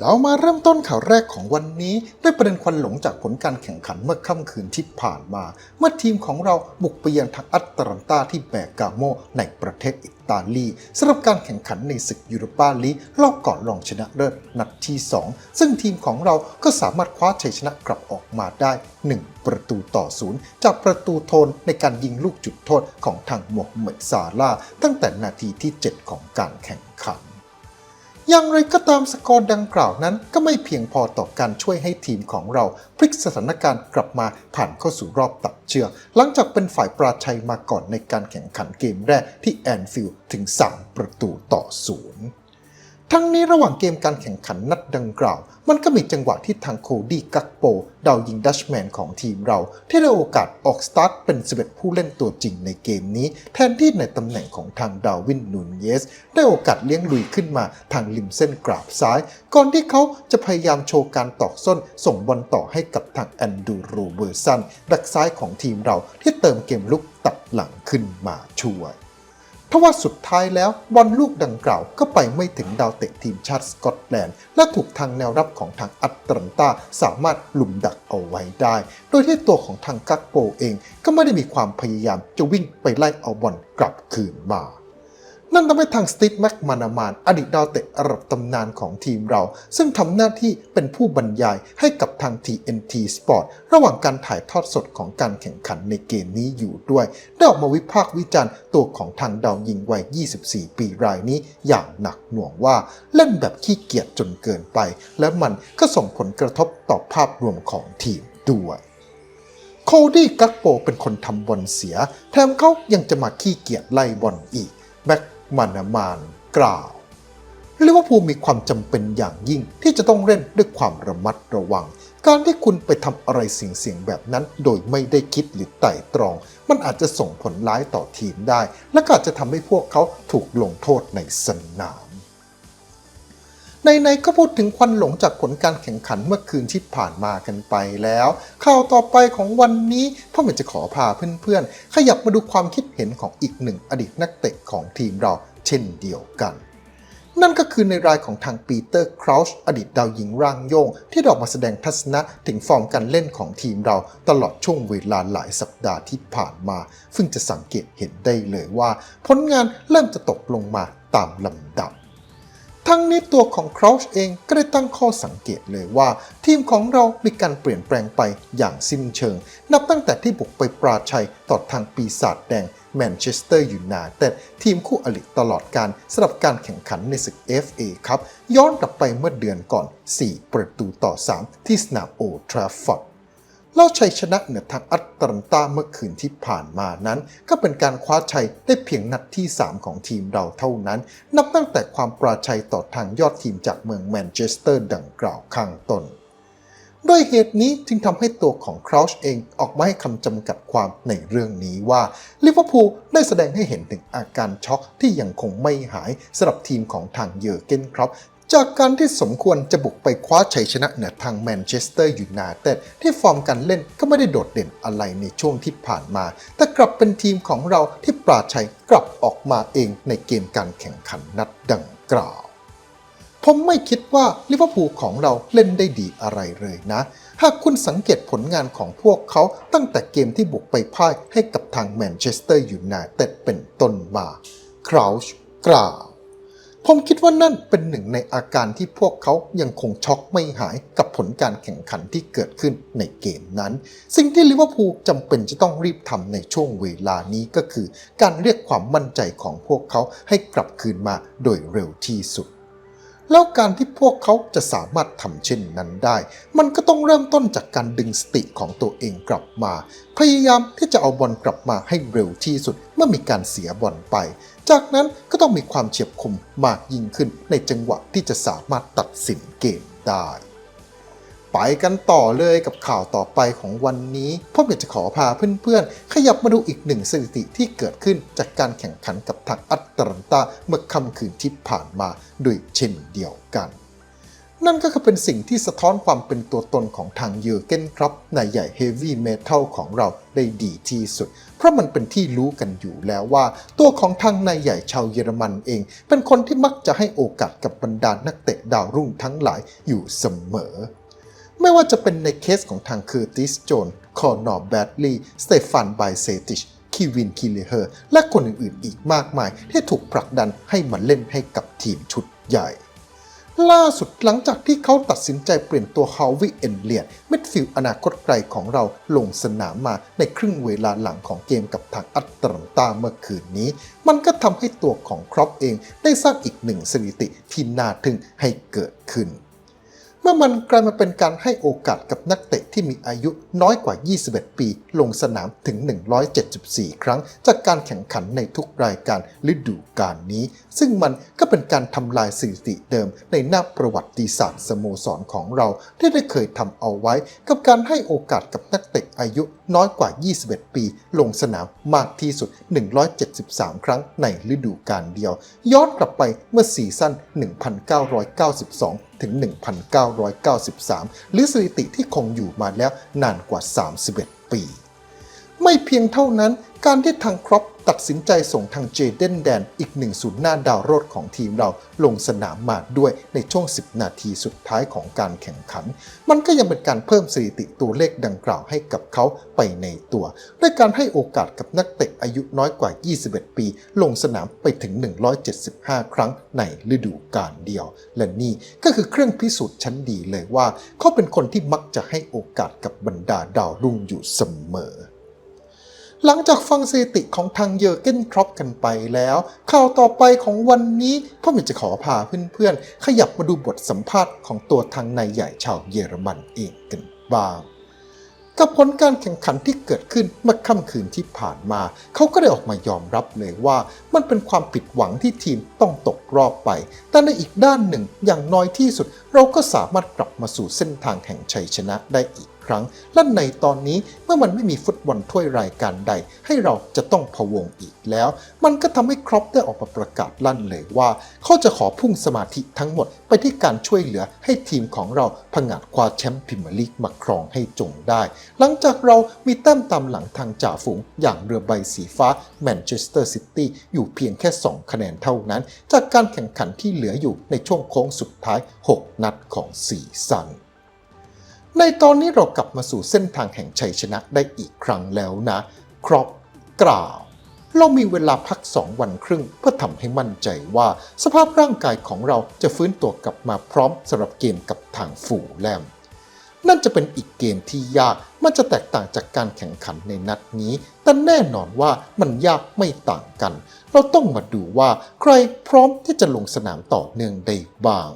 เรามาเริ่มต้นข่าวแรกของวันนี้ ด้วยประเด็นควันหลงจากผลการแข่งขันเมื่อค่ำคืนที่ผ่านมา เมื่อทีมของเราบุกไปยังทางอัตแลนตาที่แบกาโมในประเทศอิตาลีสำหรับการแข่งขันในศึกยูโรปาลีกรอบก่อนรองชนะเลิศนัดที่ 2 ซึ่งทีมของเราก็สามารถคว้าชัยชนะกลับออกมาได้ 1 ประตูต่อศูนย์จากประตูโทนในการยิงลูกจุดโทษของทางโมฮัมเหม็ดซาลาตั้งแต่นาทีที่ 7 ของการแข่งขัน อย่างไรก็ตามสกอร์ดังกล่าวนั้นก็ไม่เพียงพอต่อการช่วยให้ทีมของเรา พลิกสถานการณ์กลับมาผ่านเข้าสู่รอบตัดเชือกหลังจากเป็นฝ่ายปราชัยมาก่อนในการแข่งขันเกมแรกที่แอนฟิลด์ถึง 3 ประตูต่อศูนย์ ทั้งนี้ระหว่างเกมการแข่งขันนัดดังกล่าว มันก็มีจังหวะที่ทางโคดี้กักโป ดาวยิงดัชแมนของทีมเรา ที่ได้โอกาสออกสตาร์ทเป็น11ผู้เล่นตัวจริงในเกมนี้ แทนที่ในตำแหน่งของทางดาวินนูนเยส ได้โอกาสเลี้ยงลุยขึ้นมาทางริมเส้นกราบซ้าย ก่อนที่เขาจะพยายามโชว์การตอกส้น ส่งบอลต่อให้กับทางแอนดูโรเบอร์สันดักซ้ายของทีมเราที่เติมเกมลุกตัดหลังขึ้นมาช่วย ทว่าสุดท้ายแล้วบอลลูกดังกล่าวก็ไปไม่ถึงดาวเตะทีมชาติสกอตแลนด์ และถูกทางแนวรับของทางอัตแลนตาสามารถหลุมดักเอาไว้ได้ โดยที่ตัวของทางกักโปเองก็ไม่ได้มีความพยายามจะวิ่งไปไล่เอาบอลกลับคืนมา นั่นทำให้ทางสตีฟแม็กมานามานอดีตดาวเตะระดับตำนานของทีมเรา ซึ่งทำหน้าที่เป็นผู้บรรยายให้กับทาง TNT Sport ระหว่างการถ่ายทอดสดของการแข่งขันในเกมนี้อยู่ด้วย ได้ออกมาวิพากษ์วิจารณ์ตัวของทางดาวยิงวัย 24 ปีรายนี้อย่างหนักหน่วงว่าเล่นแบบขี้เกียจจนเกินไป และมันก็ส่งผลกระทบต่อภาพรวมของทีมด้วยโคดี้กักโปเป็นคนทำบอลเสีย แถมเขายังจะมาขี้เกียจไล่บอลอีกแบ็ก มานามานกล่าวลิเวอร์พูลมีความจำเป็นอย่างยิ่งที่จะต้องเล่นด้วยความระมัดระวัง การที่คุณไปทำอะไรเสี่ยงๆแบบนั้น โดยไม่ได้คิดหรือไตร่ตรอง มันอาจจะส่งผลร้ายต่อทีมได้ และก็อาจจะทำให้พวกเขาถูกลงโทษในสนาม ในๆก็พูดถึงควันหลงจากผลการแข่งขันเมื่อคืนที่ผ่านมากันไปแล้วข่าวต่อไปของวันนี้พ่อเหมือนจะขอพาเพื่อนๆ ขยับมาดูความคิดเห็นของอีกหนึ่งอดีตนักเตะของทีมเราเช่นเดียวกัน นั่นก็คือในรายของทางปีเตอร์คราวช์อดีตดาวยิงร่างโยง ที่ออกมาแสดงทัศนะถึงฟอร์มการเล่นของทีมเราตลอดช่วงเวลาหลายสัปดาห์ที่ผ่านมาซึ่งจะสังเกตเห็นได้เลยว่า ผลงานเริ่มจะตกลงมาตามลำดับ ทั้งนี้ตัวของคราวชเองก็ได้ตั้งข้อสังเกตเลยว่า ทีมของเรามีการเปลี่ยนแปลงไปอย่างสิ้นเชิง นับตั้งแต่ที่บุกไปปราชัยต่อทางปีศาจแดงแมนเชสเตอร์ยูไนเต็ดทีมคู่อริตลอดการสำหรับการแข่งขันในศึก FA ครับ ย้อนกลับไปเมื่อเดือนก่อน 4 ประตูต่อ 3 ที่สนามโอทราฟอร์ด แล้วชัยชนะเหนือทางอัตแลนตาเมื่อคืนที่ผ่านมานั้น ก็เป็นการคว้าชัยได้เพียงนัดที่ 3 ของทีมเราเท่านั้น นับตั้งแต่ความปราชัยต่อทางยอดทีมจากเมืองแมนเชสเตอร์ดังกล่าวข้างต้นด้วยเหตุนี้จึงทำให้ตัวของคราวชเองออกมาให้คำจำกัดความในเรื่องนี้ว่าลิเวอร์พูลได้แสดงให้เห็นถึงอาการช็อกที่ยังคงไม่หายสำหรับทีมของทางเยอร์เกนครับ จากการที่สมควรจะบุกไปคว้าชัยชนะเหนือทางแมนเชสเตอร์ยูไนเต็ดที่ฟอร์มการเล่นก็ไม่ได้โดดเด่นอะไรในช่วงที่ผ่านมา แต่กลับเป็นทีมของเราที่ปราชัยกลับออกมาเองในเกมการแข่งขันนัดดังกล่าวผมไม่คิดว่าลิเวอร์พูลของเราเล่นได้ดีอะไรเลยนะ หากคุณสังเกตผลงานของพวกเขาตั้งแต่เกมที่บุกไปพ่ายให้กับทางแมนเชสเตอร์ยูไนเต็ดเป็นต้นมาคราวช์กล่าว ผมคิดว่านั่นเป็นหนึ่งในอาการที่พวกเขายังคงช็อกไม่หายกับผลการแข่งขันที่เกิดขึ้นในเกมนั้น สิ่งที่ลิเวอร์พูลจำเป็นจะต้องรีบทำในช่วงเวลานี้ก็คือ การเรียกความมั่นใจของพวกเขาให้กลับคืนมาโดยเร็วที่สุดแล้วการที่พวกเขาจะสามารถทำเช่นนั้นได้ มันก็ต้องเริ่มต้นจากการดึงสติของตัวเองกลับมา พยายามที่จะเอาบอลกลับมาให้เร็วที่สุดเมื่อมีการเสียบอลไป จากนั้นก็ต้องมีความเฉียบคมมากยิ่งขึ้นในจังหวะที่จะสามารถตัดสินเกมได้ ไปกันต่อเลยกับข่าวต่อไปของวันนี้ผมอยากจะขอพาเพื่อนๆ ขยับมาดูอีกหนึ่งสถิติที่เกิดขึ้นจากการแข่งขันกับทางอัตแลนตาเมื่อค่ำคืนที่ผ่านมาด้วยเช่นเดียวกัน นั่นก็คือเป็นสิ่งที่สะท้อนความเป็นตัวตนของทางเยอร์เกนครับในใหญ่เฮฟวี่เมทัลของเราได้ดีที่สุด เพราะมันเป็นที่รู้กันอยู่แล้วว่า ตัวของทางนายใหญ่ชาวเยอรมันเอง เป็นคนที่มักจะให้โอกาสกับบรรดานักเตะดาวรุ่งทั้งหลายอยู่เสมอ ไม่ว่าจะเป็นในเคสของทางเคอร์ติสโจนคอร์นอร์แบดลีย์สเตฟานไบเซติชคีวินคิเลเฮอร์และคนอื่นๆ อีกมากมาย ที่ถูกผลักดันให้มาเล่นให้กับทีมชุดใหญ่ ล่าสุดหลังจากที่เขาตัดสินใจเปลี่ยนตัวฮาวิเอ็นเลียนมิดฟิลด์อนาคตไกลของเราลงสนามมาในครึ่งเวลาหลังของเกมกับทางอัตแลนตาเมื่อคืนนี้ มันก็ทำให้ตัวของครอปเองได้สร้างอีกหนึ่งสถิติที่น่าทึ่งให้เกิดขึ้น เมื่อมันกลายมาเป็นการให้โอกาสกับนักเตะที่มีอายุน้อยกว่า 21 ปี ลงสนามถึง 174 ครั้ง จากการแข่งขันในทุกรายการฤดูกาลนี้ ซึ่งมันก็เป็นการทำลายสถิติเดิมในหน้าประวัติศาสตร์สโมสรของเรา ที่ได้เคยทำเอาไว้กับการให้โอกาสกับนักเตะอายุ น้อยกว่า 21 ปี ลงสนามมากที่สุด 173 ครั้งในฤดูกาลเดียว ย้อนกลับไปเมื่อซีซั่น 1992 ถึง 1993 หรือสถิติที่คงอยู่มาแล้วนานกว่า 31 ปี ไม่เพียงเท่านั้น การที่ทางครอปตัดสินใจส่งทางเจเดนแดนอีกหนึ่งศูนย์หน้าดาวโรดของทีมเราลงสนามมาด้วยในช่วง 10 นาทีสุดท้ายของการแข่งขัน มันก็ยังเป็นการเพิ่มสถิติตัวเลขดังกล่าวให้กับเขาไปในตัว ด้วยการให้โอกาสกับนักเตะอายุน้อยกว่า 21 ปี ลงสนามไปถึง 175 ครั้งในฤดูกาลเดียว และนี่ก็คือเครื่องพิสูจน์ชั้นดีเลยว่า เขาเป็นคนที่มักจะให้โอกาสกับบรรดาดาวรุ่งอยู่เสมอ หลังจากฟังสถิติของทางเยอร์เกนครอปกันไปแล้ว ข่าวต่อไปของวันนี้พ่อหมีจะขอพาเพื่อนๆ ขยับมาดูบทสัมภาษณ์ของตัวทางนายใหญ่ชาวเยอรมันเองกันบ้างกับผลการแข่งขันที่เกิดขึ้นเมื่อค่ำคืนที่ผ่านมา เขาก็ได้ออกมายอมรับเลยว่ามันเป็นความผิดหวังที่ทีมต้องตกรอบไป แต่ในอีกด้านหนึ่งอย่างน้อยที่สุด เราก็สามารถกลับมาสู่เส้นทางแห่งชัยชนะได้อีก ครั้ง และในตอนนี้เมื่อมันไม่มีฟุตบอลถ้วยรายการใด ให้เราจะต้องพะวงอีกแล้ว มันก็ทำให้ครอปได้ออกมาประกาศลั่นเลยว่า เขาจะขอพุ่งสมาธิทั้งหมดไปที่การช่วยเหลือให้ทีมของเราผงาดคว้าแชมป์พรีเมียร์ลีกมาครองให้จงได้ หลังจากเรามีแต้มตามหลังทางจ่าฝูงอย่างเรือใบสีฟ้าแมนเชสเตอร์ซิตี้อยู่เพียงแค่ 2 คะแนนเท่านั้น จากการแข่งขันที่เหลืออยู่ในช่วงโค้งสุดท้าย 6 นัดของซีซัน ในตอนนี้เรากลับมาสู่เส้นทางแห่งชัยชนะได้อีกครั้งแล้วนะ ครอปกล่าว เรามีเวลาพัก2วันครึ่งเพื่อทำให้มั่นใจว่า สภาพร่างกายของเราจะฟื้นตัวกลับมาพร้อมสำหรับเกมกับทางฝูแลม นั่นจะเป็นอีกเกมที่ยาก มันจะแตกต่างจากการแข่งขันในนัดนี้ แต่แน่นอนว่ามันยากไม่ต่างกัน เราต้องมาดูว่าใครพร้อมที่จะลงสนามต่อเนื่องได้บ้าง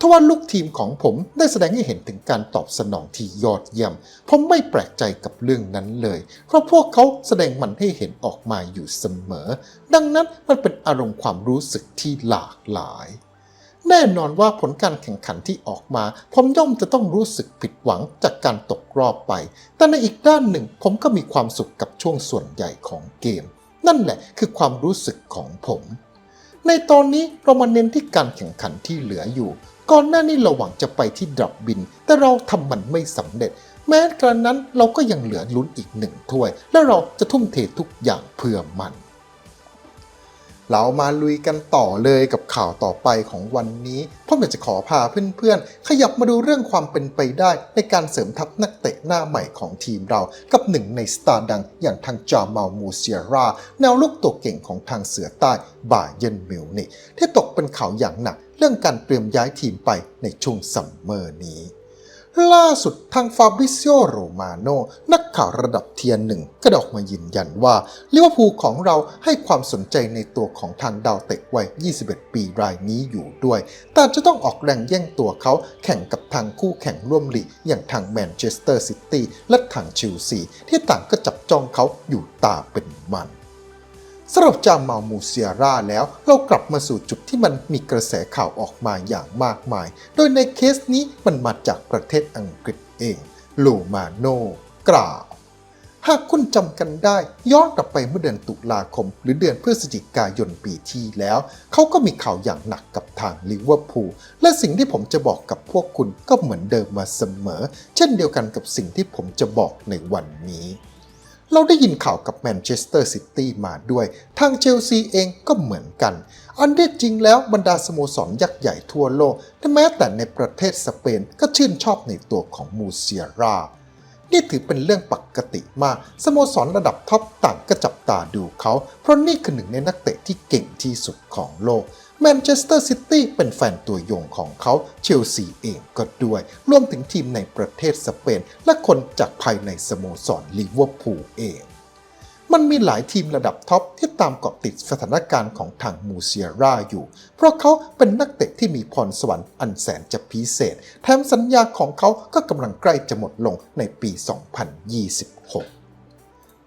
ทว่าลูกทีมของผมได้แสดงให้เห็นถึงการตอบสนองที่ยอดเยี่ยม ผมไม่แปลกใจกับเรื่องนั้นเลย เพราะพวกเขาแสดงมันให้เห็นออกมาอยู่เสมอ ดังนั้นมันเป็นอารมณ์ความรู้สึกที่หลากหลาย แน่นอนว่าผลการแข่งขันที่ออกมา ผมย่อมจะต้องรู้สึกผิดหวังจากการตกรอบไป แต่ในอีกด้านหนึ่งผมก็มีความสุขกับช่วงส่วนใหญ่ของเกม นั่นแหละคือความรู้สึกของผม ในตอนนี้เรามาเน้นที่การแข่งขันที่เหลืออยู่ ก่อนหน้านี้เราหวังจะไปที่ดรับบิน แต่เราทำมันไม่สำเร็จ แม้กระนั้นเราก็ยังเหลือลุ้นอีกหนึ่งถ้วย และเราจะทุ่มเททุกอย่างเพื่อมัน เรามาลุยกันต่อเลยกับข่าวต่อไปของวันนี้พ่ออยากจะขอพาเพื่อนๆ ขยับมาดูเรื่องความเป็นไปได้ ในการเสริมทัพนักเตะหน้าใหม่ของทีมเรากับหนึ่งในสตาร์ดังอย่างทางจามาลมูเซียราแนวลูกตัวเก่งของทางเสือใต้บาเยนมิวนิที่ตกเป็นข่าวอย่างหนัก เรื่องการเตรียมย้ายทีมไปในช่วงซัมเมอร์นี้ ล่าสุดทางฟาบริซิโอโรมาโนนักข่าวระดับเทียนหนึ่งก็ดออกมายืนยันว่าลิเวอร์พูลของเราให้ความสนใจในตัวของทางดาวเตะวัย 21 ปีรายนี้อยู่ด้วย แต่จะต้องออกแรงแย่งตัวเขาแข่งกับทางคู่แข่งร่วมลีกอย่างทางแมนเชสเตอร์ซิตี้และทางเชลซีที่ต่างก็จับจ้องเขาอยู่ตาเป็นมัน สรับจากเมามูเซียร่าแล้วเรากลับมาสู่จุดที่มันมีกระแสข่าวออกมาอย่างมากมาย โดยในเคสนี้มันมาจากประเทศอังกฤษเองโลมาโนกล่าวหากคุณจำกันได้ย้อนกลับไปเมื่อเดือนตุลาคม หรือเดือนพฤศจิกายนปีที่แล้ว เขาก็มีข่าวอย่างหนักกับทางลิเวอร์พูลและสิ่งที่ผมจะบอกกับพวกคุณก็เหมือนเดิมมาเสมอ เช่นเดียวกันกับสิ่งที่ผมจะบอกในวันนี้ เราได้ยินข่าวกับแมนเชสเตอร์ซิตี้มาด้วย ทางเชลซีเองก็เหมือนกัน อันที่จริงแล้วบรรดาสโมสรยักษ์ใหญ่ทั่วโลกและแม้แต่ในประเทศสเปนก็ชื่นชอบในตัวของมูเซียรานี่ถือเป็นเรื่องปกติมาก สโมสรระดับท็อปต่างก็จับตาดูเขา เพราะนี่คือหนึ่งในนักเตะที่เก่งที่สุดของโลก แมนเชสเตอร์ซิตี้เป็นแฟนตัวยงของเขาเชลซีเองก็ด้วย รวมถึงทีมในประเทศสเปน และคนจากภายในสโมสรลิเวอร์พูลเอง มันมีหลายทีมระดับท็อปที่ตามเกาะติดสถานการณ์ของทางมูเซียร่าอยู่ เพราะเขาเป็นนักเตะที่มีพรสวรรค์อันแสนจะพิเศษ แถมสัญญาของเขาก็กำลังใกล้จะหมดลงในปี 2026